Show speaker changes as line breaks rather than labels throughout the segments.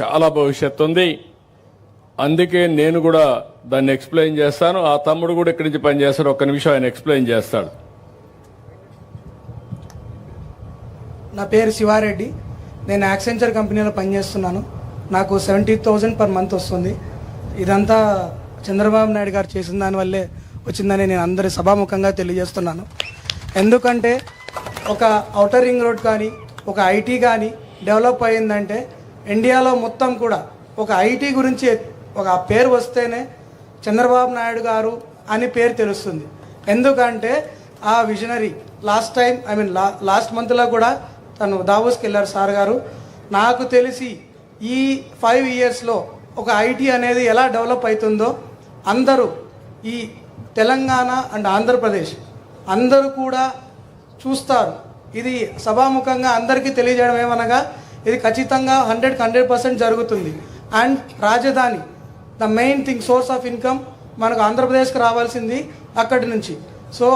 చాలా భవిష్యత్తు ఉంది. అందుకే నేను కూడా దాన్ని ఎక్స్ప్లెయిన్ చేస్తాను. ఆ తమ్ముడు కూడా ఇక్కడి నుంచి పనిచేస్తాడు. ఒక్క నిమిషం ఆయన ఎక్స్ప్లెయిన్ చేస్తాడు.
నా పేరు శివారెడ్డి. నేను యాక్సెంచర్ కంపెనీలో పనిచేస్తున్నాను. నాకు సెవెంటీ థౌజండ్ పర్ మంత్ వస్తుంది. ఇదంతా చంద్రబాబు నాయుడు గారు చేసిన దానివల్లే వచ్చిందని నేను అందరి సభాముఖంగా తెలియజేస్తున్నాను. ఎందుకంటే ఒక ఔటర్ రింగ్ రోడ్ కానీ ఒక ఐటీ కానీ డెవలప్ అయిందంటే ఇండియాలో మొత్తం కూడా ఒక ఐటీ గురించి ఒక పేరు వస్తేనే చంద్రబాబు నాయుడు గారు అని పేరు తెలుస్తుంది. ఎందుకంటే ఆ visionary last time I mean law last మంత్లో కూడా తను దావోస్కి వెళ్ళారు సార్ గారు. నాకు తెలిసి ఈ ఫైవ్ ఇయర్స్లో ఒక ఐటీ అనేది ఎలా డెవలప్ అవుతుందో అందరూ ఈ తెలంగాణ అండ్ ఆంధ్రప్రదేశ్ అందరూ కూడా చూస్తారు. ఇది సభాముఖంగా అందరికీ తెలియజేయడం ఏమనగా ఇది ఖచ్చితంగా హండ్రెడ్కి హండ్రెడ్ పర్సెంట్ జరుగుతుంది. అండ్ రాజధాని the main thing source of income మనకు ఆంధ్రప్రదేశ్కి రావాల్సింది అక్కడి నుంచి. సో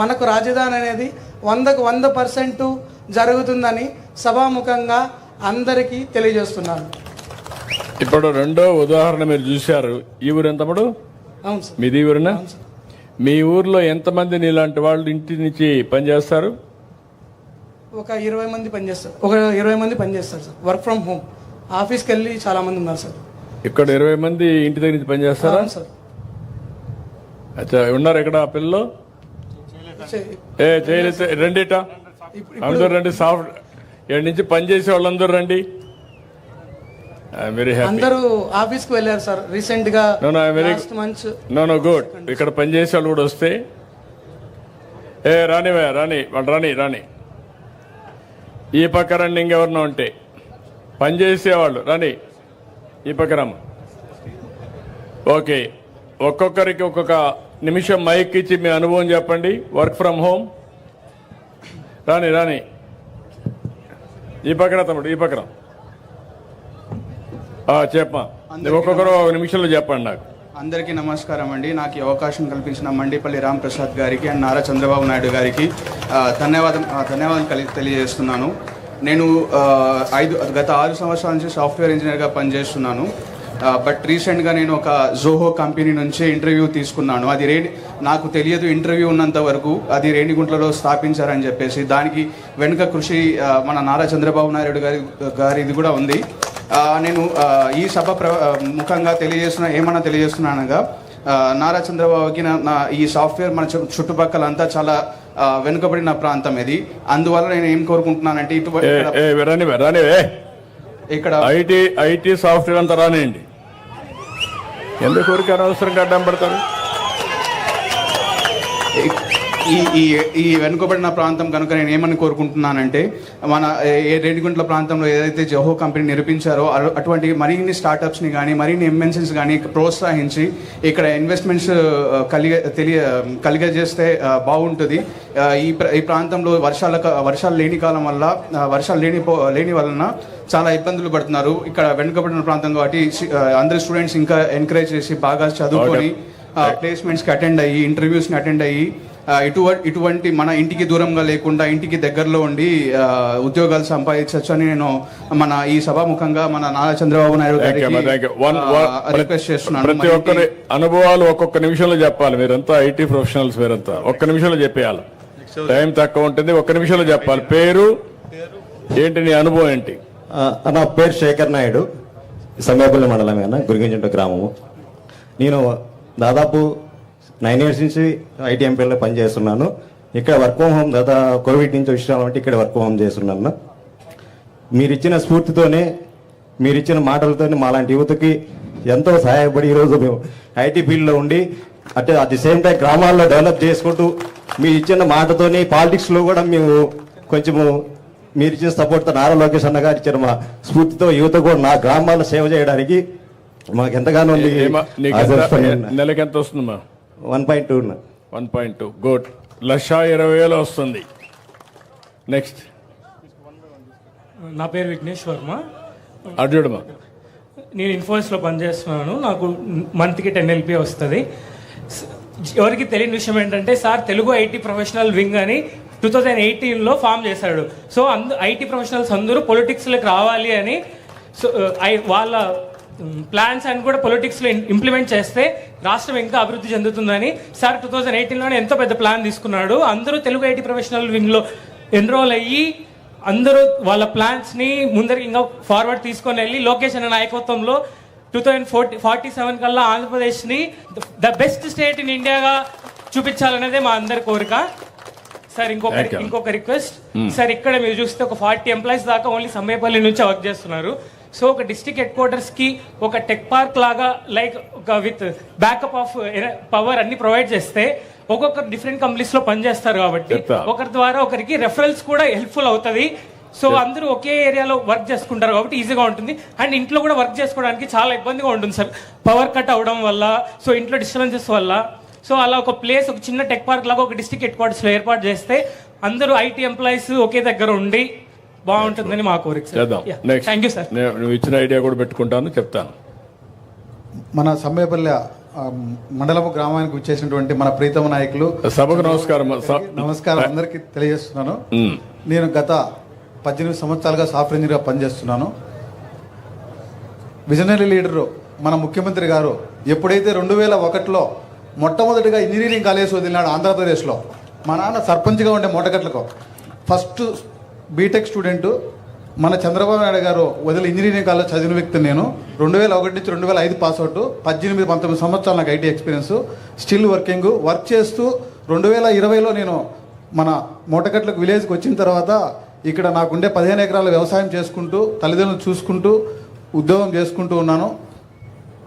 మనకు రాజధాని అనేది వందకు వంద పర్సెంట్ జరుగుతుందని సభాముఖంగా అందరికీ తెలియజేస్తున్నాను.
ఇప్పుడు రెండో ఉదాహరణ మీరు చూశారు. ఈ ఊరు ఎంత తమ్ముడు
అవును సార్.
మీది ఊరినా? మీ ఊర్లో ఎంతమంది నీలాంటి వాళ్ళు ఇంటి నుంచి పనిచేస్తారు
ఒక ఇరవై మంది పనిచేస్తారు. ఒక ఇరవై మంది పనిచేస్తారు సార్. వర్క్ ఫ్రమ్ హోమ్ ఆఫీస్కి వెళ్ళి చాలా మంది ఉన్నారు సార్.
ఇక్కడ ఇరవై మంది ఇంటి దగ్గర నుంచి పనిచేస్తారా?
అవును సార్.
అచ్చా ఉన్నారు ఇక్కడ ఆ పిల్లలు?
చే-
ఏ చేయలేదు? రండిట
ఇప్పుడు
అందరూ రండి సాఫ్ట్ ఇక్కడ నుంచి పనిచేసే వాళ్ళందరూ రండి. I'm very happy.
అందరూ ఆఫీస్కి వెళ్ళారు సార్. రీసెంట్గా
No, no, I'm very-
last month
no no good ఇక్కడ పనిచేసే వాళ్ళు కూడా వస్తే. ఏ వే, రాని వాళ్ళు రాని రాని. ఈ పక్క రండి ఇంకెవరినో ఉంటే. పనిచేసేవాళ్ళు రాని ఈ పక్క రమ్మ. ఓకే. ఒక్కొక్కరికి ఒక్కొక్క నిమిషం మైక్ ఇచ్చి మీ అనుభవం చెప్పండి. వర్క్ ఫ్రమ్ హోమ్ రాని రాని. ఈ పక్కన తమ్ముడు ఈ పక్కన చెప్పమా ఒక్కొక్కరు ఒక నిమిషంలో చెప్పండి నాకు.
అందరికీ నమస్కారం అండి. నాకు ఈ అవకాశం కల్పించిన మండిపల్లి రామ్ ప్రసాద్ గారికి అండ్ నారా చంద్రబాబు నాయుడు గారికి. ధన్యవాదం ధన్యవాదం కలిగి తెలియజేస్తున్నాను. నేను ఐదు గత ఆరు సంవత్సరాల నుంచి సాఫ్ట్వేర్ ఇంజనీర్గా పనిచేస్తున్నాను. బట్ రీసెంట్గా నేను ఒక జోహో కంపెనీ నుంచి ఇంటర్వ్యూ తీసుకున్నాను. అది రేణి నాకు తెలియదు ఇంటర్వ్యూ ఉన్నంత వరకు అది రేణిగుంట్లలో స్థాపించారని చెప్పేసి దానికి వెనుక కృషి మన నారా చంద్రబాబు నాయుడు గారి గారిది కూడా ఉంది. నేను ఈ సభ ప్ర ముఖంగా తెలియజేస్తున్నా ఏమన్నా తెలియజేస్తున్నానగా నారా చంద్రబాబుకి నా ఈ సాఫ్ట్వేర్ మన చుట్టుపక్కల అంతా చాలా వెనుకబడిన ప్రాంతం ఇది. అందువల్ల నేను ఏం కోరుకుంటున్నానంటే ఇటు
ఏ
ఇక్కడ-
ఐటీ ఐటీ సాఫ్ట్వేర్ అంతా రానియండి. ఎందుకు ఊరికి అనవసరంగా అడ్డం పడతారు?
ఈ ఈ ఈ వెనుకబడిన ప్రాంతం కనుక నేను ఏమని కోరుకుంటున్నానంటే మన ఏ- రేణిగుంట్ల ప్రాంతంలో ఏదైతే జోహో కంపెనీ నిరూపించారో అటు- అటువంటి మరిన్ని స్టార్టప్స్ని కానీ మరిన్ని ఎంఎన్సీస్ కానీ ప్రోత్సహించి ఇక్కడ ఇన్వెస్ట్మెంట్స్ కలిగ తెలియ కలిగజేస్తే బాగుంటుంది. ఈ ఈ ప్రాంతంలో వర్షాల క- వర్షాలు లేని కాలం వల్ల వర్షాలు లేని పో- లేని వలన చాలా ఇబ్బందులు పడుతున్నారు. ఇక్కడ వెనుకబడిన ప్రాంతం కాబట్టి అందరి స్టూడెంట్స్ ఇంకా ఎంకరేజ్ చేసి బాగా చదువుకొని ప్లేస్మెంట్స్కి అటెండ్ అయ్యి ఇంటర్వ్యూస్ని అటెండ్ అయ్యి ఆ, ఇటువంటి ఇటువంటి మన ఇంటికి దూరంగా లేకుండా ఇంటికి దగ్గరలో ఉండి ఉద్యోగాలు సంపాదించవచ్చు అని నేను మన ఈ సభాముఖంగా మన నారా చంద్రబాబు నాయుడు గారికి రిక్వెస్ట్ చేస్తున్నాను.
ప్రతి ఒక్కరి అనుభవాలు ఒక్కొక్క నిమిషంలో చెప్పాలి. మీరంతా ఐటీ ప్రొఫెషనల్స్ మీరంతా. ఒక్క నిమిషంలో చెప్పేయాలి. టైం తక్కువ ఉంటుంది. ఒక్క నిమిషంలో చెప్పాలి. పేరు? ఏంటి నీ అనుభవం ఏంటి?
నా పేరు శేఖర్ నాయుడు. సమయపల్లి మండలం అన్న గురిగింజంట గ్రామము. నేను దాదాపు నైన్ ఇయర్స్ నుంచి ఐటీ పనిచేస్తున్నాను. ఇక్కడ వర్క్ ఫ్రమ్ హోమ్ దాదా కోవిడ్ నుంచి వచ్చినామంటే ఇక్కడ వర్క్ ఫ్రమ్ హోమ్ చేస్తున్నాను. మీరు ఇచ్చిన స్ఫూర్తితోనే మీరు ఇచ్చిన మాటలతోనే మాలాంటి యువతకి ఎంతో సహాయపడి ఈరోజు మేము ఐటీ ఫీల్డ్లో ఉండి అంటే అట్ ది సేమ్ టైం గ్రామాల్లో డెవలప్ చేసుకుంటూ మీరు ఇచ్చిన మాటతోని పాలిటిక్స్లో కూడా మేము కొంచెము మీరు ఇచ్చిన సపోర్ట్తో నారా లోకేష్ అన్న గారు ఇచ్చిన మా స్ఫూర్తితో యువత కూడా నా గ్రామాల్లో సేవ చేయడానికి మాకు ఎంతగానో
ఎంత- నెలకి ఎంత వస్తుందమ్మా
one point two
one point two. Good. లక్ష ఇరవై వేలు వస్తుంది. నెక్స్ట్.
నా పేరు విఘ్నేష్ వర్మ.
అడ్డుడమ్మా
నేను ఇన్ఫోసిస్లో పనిచేస్తున్నాను. నాకు మంత్కి టెన్ ఎల్పీ వస్తుంది. ఎవరికి తెలియని విషయం ఏంటంటే sir Telugu IT professional wing అని టూ థౌజండ్ ఎయిటీన్లో ఫామ్ చేశాడు. సో అందు ఐటీ ప్రొఫెషనల్స్ అందరూ పొలిటిక్స్లోకి రావాలి అని సో ఐ వాళ్ళ ప్లాన్స్ అని కూడా పొలిటిక్స్లో ఇంప్లిమెంట్ చేస్తే రాష్ట్రం ఇంకా అభివృద్ధి చెందుతుందని. సార్ టూ థౌజండ్ ఎయిటీన్లోనే ఎంతో పెద్ద ప్లాన్ తీసుకున్నాడు. అందరూ తెలుగు ఐటీ ప్రొఫెషనల్ వింగ్లో ఎన్రోల్ అయ్యి అందరూ వాళ్ళ ప్లాన్స్ని ముందరికి ఇంకా ఫార్వర్డ్ తీసుకొని వెళ్ళి లోకేష్ అనే నాయకత్వంలో two thousand forty forty seven కల్లా ఆంధ్రప్రదేశ్ని ద బెస్ట్ స్టేట్ ఇన్ ఇండియాగా చూపించాలనేదే మా అందరి కోరిక. సార్ ఇంకొక. ఇంకొక రిక్వెస్ట్ సార్ ఇక్కడ మీరు చూస్తే ఒక ఫార్టీ ఎంప్లాయీస్ దాకా ఓన్లీ సమ్మేపల్లి నుంచి వర్క్ చేస్తున్నారు. సో ఒక డిస్ట్రిక్ట్ హెడ్ క్వార్టర్స్కి ఒక టెక్ పార్క్ లాగా లైక్ ఒక విత్ బ్యాకప్ ఆఫ్ పవర్ అన్ని ప్రొవైడ్ చేస్తే ఒక్కొక్కరు డిఫరెంట్ కంపెనీస్లో పనిచేస్తారు కాబట్టి. ఒకరి ద్వారా ఒకరికి రెఫరల్స్ కూడా హెల్ప్ఫుల్ అవుతుంది. సో అందరూ ఒకే ఏరియాలో వర్క్ చేసుకుంటారు కాబట్టి ఈజీగా ఉంటుంది. అండ్ ఇంట్లో కూడా వర్క్ చేసుకోవడానికి చాలా ఇబ్బందిగా ఉంటుంది సార్. పవర్ కట్ అవడం వల్ల సో ఇంట్లో డిస్టర్బెన్సెస్ వల్ల. సో అలా ఒక ప్లేస్ ఒక చిన్న టెక్ పార్క్ లాగా ఒక డిస్ట్రిక్ట్ హెడ్ క్వార్టర్స్లో ఏర్పాటు చేస్తే అందరూ ఐటీ ఎంప్లాయీస్ ఒకే దగ్గర ఉండి బాగుంటుందని మా కోరిక
చేద్దాం. నెక్స్ట్
థ్యాంక్ యూ సార్
నువ్వు ఇచ్చిన ఐడియా కూడా పెట్టుకుంటాను చెప్తాను.
మన సమ్మేపల్లి ఆ, మండలము గ్రామానికి వచ్చేసినటువంటి మన ప్రీతమ నాయకులు
సభకు నమస్కారం
నమస్కారం అందరికీ తెలియజేస్తున్నాను. నేను గత పద్దెనిమిది సంవత్సరాలుగా సాఫ్ట్వేర్ ఇంజనీర్గా పనిచేస్తున్నాను. విజనరీ లీడరు మన ముఖ్యమంత్రి గారు ఎప్పుడైతే రెండు వేల ఒకటిలో మొట్టమొదటిగా ఇంజనీరింగ్ కాలేజ్ వదిలినాడు ఆంధ్రప్రదేశ్లో మా నాన్న సర్పంచ్గా ఉండే మొట్టగట్లకు ఫస్ట్ బీటెక్ స్టూడెంట్ మన చంద్రబాబు నాయుడు గారు వదిలి ఇంజనీరింగ్ కాలేజ్ చదివిన వ్యక్తి నేను రెండు వేల ఒకటి నుంచి రెండు వేల ఐదు పాస్ అవుట్ పద్దెనిమిది పంతొమ్మిది సంవత్సరాలు నాకు IT experience still working work చేస్తూ రెండు వేల ఇరవైలో నేను మన మూటకట్లకు విలేజ్కి వచ్చిన తర్వాత ఇక్కడ నాకుండే పదిహేను ఎకరాల వ్యవసాయం చేసుకుంటూ తల్లిదండ్రులు చూసుకుంటూ ఉద్యోగం చేసుకుంటూ ఉన్నాను.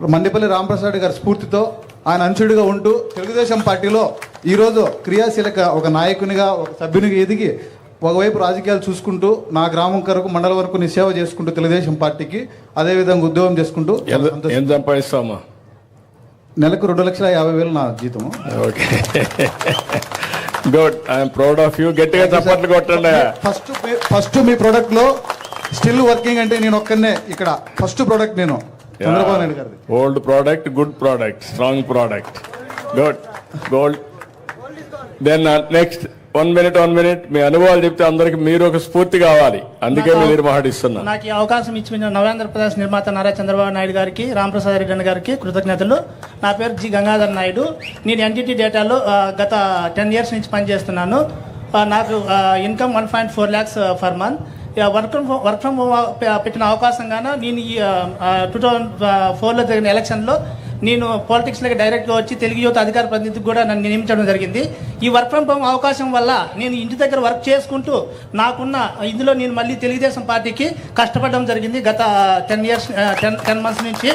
మండిపల్లి రామప్రసాద్ గారి స్ఫూర్తితో ఆయన అంశుడిగా ఉంటూ తెలుగుదేశం పార్టీలో ఈరోజు క్రియాశీలక ఒక నాయకునిగా ఒక సభ్యునిగా ఎదిగి ఒకవైపు రాజకీయాలు చూసుకుంటూ నా గ్రామం కొరకు మండలం వరకు నీ సేవ చేసుకుంటూ తెలుగుదేశం పార్టీకి అదేవిధంగా ఉద్యోగం చేసుకుంటూ
సంపాదిస్తామా
నెలకు రెండు లక్షల యాభై వేలు నా జీతము.
Okay. Good I'm proud of you గట్టిగా చప్పట్లు కొట్టండి.
ఫస్ట్ ఫస్ట్ మీ ప్రోడక్ట్లో స్టిల్ వర్కింగ్ అంటే నేను ఒక్కనే ఇక్కడ. ఫస్ట్ ప్రోడక్ట్ నేను. చంద్రబాబు నాయుడు గారిది.
Old product good product strong product good gold then next one minute one minute మీ అనుభవాలు చెప్తే అందరికి మీరు ఒక స్ఫూర్తి కావాలి. అందుకే మీరు మాట్లాడిస్తున్నా
నాకు ఈ అవకాశం ఇచ్చిన నవేంద్రప్రదేశ్ నిర్మాత నారా చంద్రబాబు నాయుడు గారికి రామప్రసాద్ రెడ్డి గారికి కృతజ్ఞతలు. నా పేరు జి గంగాధర్ నాయుడు. నేను ఎన్టీటీ డేటాలో గత టెన్ ఇయర్స్ నుంచి పనిచేస్తున్నాను. నాకు income one point four lakhs for month work from work from home పెట్టిన అవకాశంగాన నేను ఈ టూ థౌజండ్ ఫోర్లో జరిగిన ఎలక్షన్లో నేను పాలిటిక్స్లోకి డైరెక్ట్గా వచ్చి తెలుగు యువత అధికార ప్రతినిధికి కూడా నన్ను నియమించడం జరిగింది. ఈ వర్క్ ఫ్రమ్ హోమ్ అవకాశం వల్ల నేను ఇంటి దగ్గర వర్క్ చేసుకుంటూ నాకున్న ఇందులో నేను మళ్ళీ తెలుగుదేశం పార్టీకి కష్టపడడం జరిగింది గత ten years ten ten months నుంచి.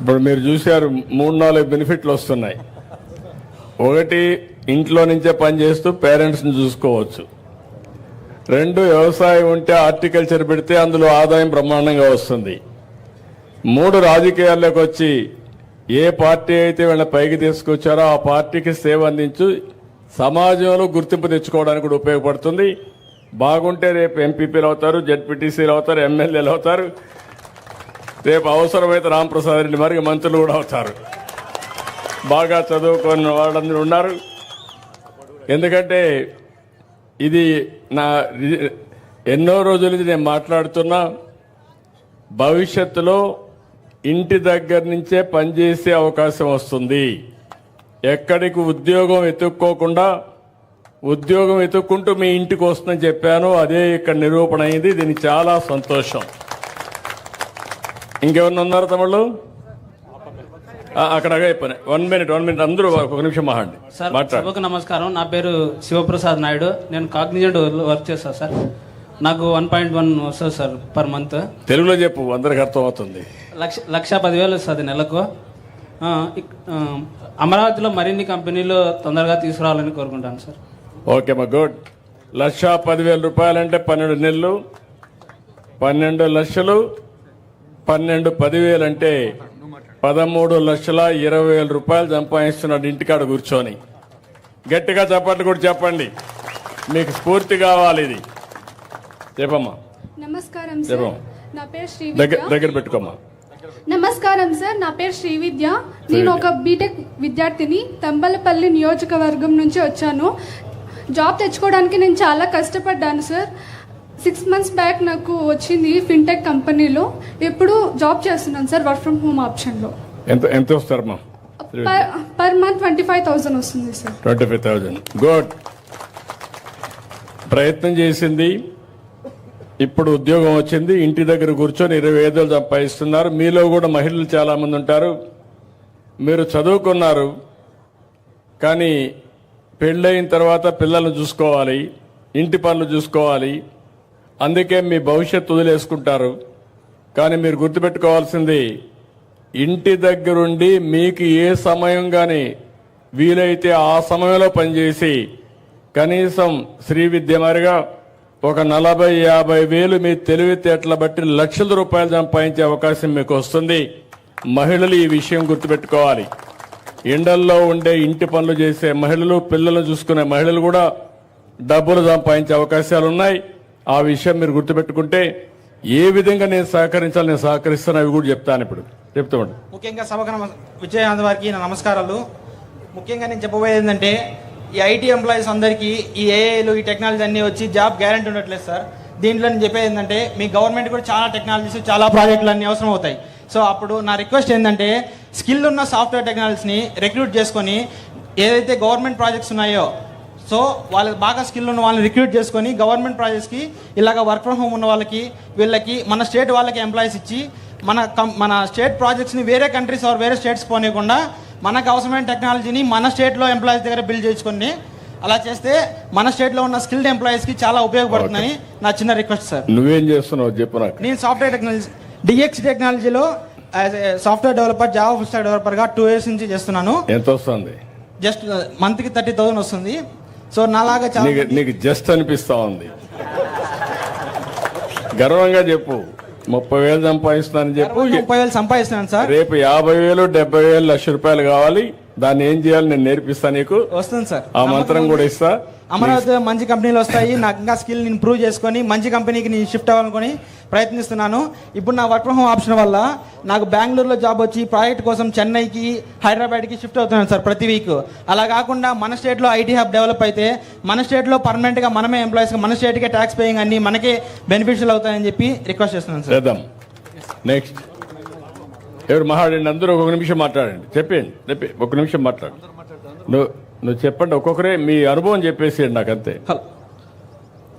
ఇప్పుడు మీరు చూశారు మూడు నాలుగు బెనిఫిట్లు వస్తున్నాయి. ఒకటి ఇంట్లో నుంచే పని చేస్తూ పేరెంట్స్ని చూసుకోవచ్చు. రెండు వ్యవసాయం ఉంటే హార్టికల్చర్ పెడితే అందులో ఆదాయం బ్రహ్మాండంగా వస్తుంది. మూడు రాజకీయాల్లోకి వచ్చి ఏ పార్టీ అయితే వీళ్ళని పైకి తీసుకొచ్చారో ఆ పార్టీకి సేవ అందించు సమాజంలో గుర్తింపు తెచ్చుకోవడానికి కూడా ఉపయోగపడుతుంది. బాగుంటే రేపు ఎంపీపీలు అవుతారు జడ్పీటీసీలు అవుతారు ఎమ్మెల్యేలు అవుతారు. రేపు అవసరమైతే రాంప్రసాద్ రెడ్డి మరి మంత్రులు కూడా అవుతారు. బాగా చదువుకున్న వాళ్ళందరూ ఉన్నారు. ఎందుకంటే ఇది నా ఎన్నో రోజుల నుంచి నేను మాట్లాడుతున్నా భవిష్యత్తులో ఇంటి దగ్గర నుంచే పనిచేసే అవకాశం వస్తుంది. ఎక్కడికి ఉద్యోగం ఎత్తుక్కోకుండా ఉద్యోగం ఎత్తుక్కుంటూ మీ ఇంటికి వస్తుందని చెప్పాను. అదే ఇక్కడ నిరూపణ అయింది. దీనికి చాలా సంతోషం. ఇంకెవరన్నా ఉన్నారు తమిళ్ళు ఆ, అక్కడ వన్ మినిట్ వన్ మినిట్ అందరూ ఒక నిమిషం మాట్లాడండి.
సార్ నమస్కారం. నా పేరు శివప్రసాద్ నాయుడు. నేను కాగ్నిజెంట్ వర్క్ చేస్తాను సార్. నాకు వన్ పాయింట్ వన్ వస్తుంది సార్ పర్ మంత్
తెలుగులో చెప్పు అందరికి అర్థం అవుతుంది
లక్ష లక్ష పదివేలు వస్తుంది నెలకు. ఆ, ఇక్- ఆ, అమరావతిలో మరిన్ని కంపెనీలు తొందరగా తీసుకురావాలని కోరుకుంటాను సార్.
ఓకే మా గుడ్. లక్ష పదివేల రూపాయలంటే పన్నెండు నెలలు పన్నెండు లక్షలు పన్నెండు పదివేలు అంటే పదమూడు లక్షల ఇరవై వేల రూపాయలు సంపాదిస్తున్నాడు ఇంటికాడ కూర్చొని. గట్టిగా చెప్పండి కూడా చెప్పండి. మీకు స్ఫూర్తి కావాలి ఇది. చెప్పమ్మా
నమస్కారం సార్. నా పేరు శ్రీ
దగ్గర పెట్టుకోమ్మా.
నమస్కారం సార్. నా పేరు శ్రీ విద్య. నేను ఒక బీటెక్ విద్యార్థిని. తంబలపల్లి నియోజకవర్గం నుంచి వచ్చాను. జాబ్ తెచ్చుకోవడానికి నేను చాలా కష్టపడ్డాను సార్. సిక్స్ మంత్స్ బ్యాక్ నాకు వచ్చింది ఫిన్టెక్ కంపెనీలో. ఇప్పుడు జాబ్ చేస్తున్నాను సార్ వర్క్ ఫ్రమ్ హోమ్ ఆప్షన్లో
ఎంత ఎంత వస్తారమ్మా?
Per per month twenty five thousand వస్తుంది sir.
Twenty five thousand good ప్రయత్నం చేసింది. ఇప్పుడు ఉద్యోగం వచ్చింది ఇంటి దగ్గర కూర్చొని ఇరవై ఐదులు సంపాదిస్తున్నారు. మీలో కూడా మహిళలు చాలా మంది ఉంటారు. మీరు చదువుకున్నారు కానీ పెళ్ళయిన తర్వాత పిల్లల్ని చూసుకోవాలి ఇంటి పనులు చూసుకోవాలి. అందుకే మీ భవిష్యత్తు వదిలేసుకుంటారు. కానీ మీరు గుర్తుపెట్టుకోవాల్సింది ఇంటి దగ్గరుండి మీకు ఏ సమయం కానీ వీలైతే ఆ సమయంలో పనిచేసి కనీసం శ్రీ విద్య మరిగా ఒక నలభై యాభై వేలు మీ తెలివితేటల బట్టి లక్షల రూపాయలు సంపాదించే అవకాశం మీకు వస్తుంది. మహిళలు ఈ విషయం గుర్తుపెట్టుకోవాలి. ఎండల్లో ఉండే ఇంటి పనులు చేసే మహిళలు పిల్లలను చూసుకునే మహిళలు కూడా డబ్బులు సంపాదించే అవకాశాలు ఉన్నాయి. ఆ విషయం మీరు గుర్తుపెట్టుకుంటే ఏ విధంగా నేను సహకరించాలి నేను సహకరిస్తాను అవి కూడా చెప్తాను ఇప్పుడు. చెప్తూ
ముఖ్యంగా సభకు నమ వారికి నా నమస్కారాలు. ముఖ్యంగా నేను చెప్పబోయేది ఏంటంటే ఈ ఐటీ ఎంప్లాయీస్ అందరికీ ఈ ఏఐలు ఈ టెక్నాలజీ అన్నీ వచ్చి జాబ్ గ్యారంటీ ఉండట్లేదు సార్. దీంట్లో నేను చెప్పేది ఏంటంటే మీ గవర్నమెంట్ కూడా చాలా టెక్నాలజీస్ చాలా ప్రాజెక్టులు అన్నీ అవసరం అవుతాయి. సో అప్పుడు నా రిక్వెస్ట్ ఏంటంటే స్కిల్ ఉన్న సాఫ్ట్వేర్ టెక్నాలజీస్ని రిక్రూట్ చేసుకొని ఏదైతే గవర్నమెంట్ ప్రాజెక్ట్స్ ఉన్నాయో సో వాళ్ళకి బాగా స్కిల్ ఉన్న వాళ్ళని రిక్రూట్ చేసుకొని గవర్నమెంట్ ప్రాజెక్ట్స్కి ఇలాగ వర్క్ ఫ్రమ్ హోమ్ ఉన్న వాళ్ళకి వీళ్ళకి మన స్టేట్ వాళ్ళకి ఎంప్లాయీస్ ఇచ్చి మన కం మన స్టేట్ ప్రాజెక్ట్స్ని వేరే కంట్రీస్ ఆర్ వేరే స్టేట్స్ పోనీయకుండా మనకు అవసరమైన టెక్నాలజీని మన స్టేట్లో ఎంప్లాయీస్ దగ్గర బిల్డ్ చేసుకొని అలా చేస్తే మన స్టేట్లో ఉన్న స్కిల్డ్ ఎంప్లాయీస్కి చాలా ఉపయోగపడుతుందని నా చిన్న రిక్వెస్ట్ సార్
నువ్వేం చేస్తున్నావు చెప్పు నాకు.
నేను సాఫ్ట్వేర్ టెక్నాలజీ డిఎక్స్ టెక్నాలజీలో software developer Java full stack డెవలపర్గా two years నుంచి చేస్తున్నాను.
ఎంత వస్తుంది?
జస్ట్ మంత్కి థర్టీ థౌసండ్ వస్తుంది. సో నాలాగా చాలా
నీకు జస్ట్ అనిపిస్తా ఉంది. గర్వంగా చెప్పు. ముప్పై వేలు సంపాదిస్తానని చెప్పు.
ముప్పై వేలు సంపాదిస్తున్నాను సార్.
రేపు యాభై వేలు డెబ్బై వేలు లక్ష రూపాయలు కావాలి. దాన్ని ఏం చేయాలి? నేను నేర్పిస్తా నీకు.
వస్తుంది సార్.
ఆ మంత్రం కూడా ఇస్తా.
అమరావతి మంచి కంపెనీలు వస్తాయి. నాకు ఇంకా స్కిల్ నేను ఇంప్రూవ్ చేసుకొని మంచి కంపెనీకి నేను షిఫ్ట్ అవ్వాలనుకొని ప్రయత్నిస్తున్నాను. ఇప్పుడు నా వర్క్ ఫ్రమ్ హోమ్ ఆప్షన్ వల్ల నాకు బెంగళూరులో జాబ్ వచ్చి ప్రాజెక్ట్ కోసం చెన్నైకి హైదరాబాద్కి షిఫ్ట్ అవుతున్నాను సార్ ప్రతి వీక్ అలా కాకుండా మన స్టేట్లో ఐటీ హబ్ డెవలప్ అయితే మన స్టేట్లో పర్మనెంట్గా మనమే ఎంప్లాయీస్గా మన స్టేట్కే ట్యాక్స్ పేయింగ్ అన్ని మనకే బెనిఫిషియల్ అవుతాయని చెప్పి రిక్వెస్ట్ చేస్తున్నాను సార్.
నెక్స్ట్ ఎవరు మాట్లాడండి అందరూ ఒక నిమిషం మాట్లాడండి. చెప్పండి చెప్పి ఒక నిమిషం మాట్లాడు. నువ్వు నువ్వు చెప్పండి. ఒక్కొక్కరే మీ అనుభవం చెప్పేసేయండి నాకు అంతే.
హలో.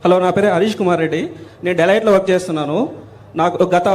హలో నా పేరు హరీష్ కుమార్ రెడ్డి. నేను డెలైట్లో వర్క్ చేస్తున్నాను. నాకు గత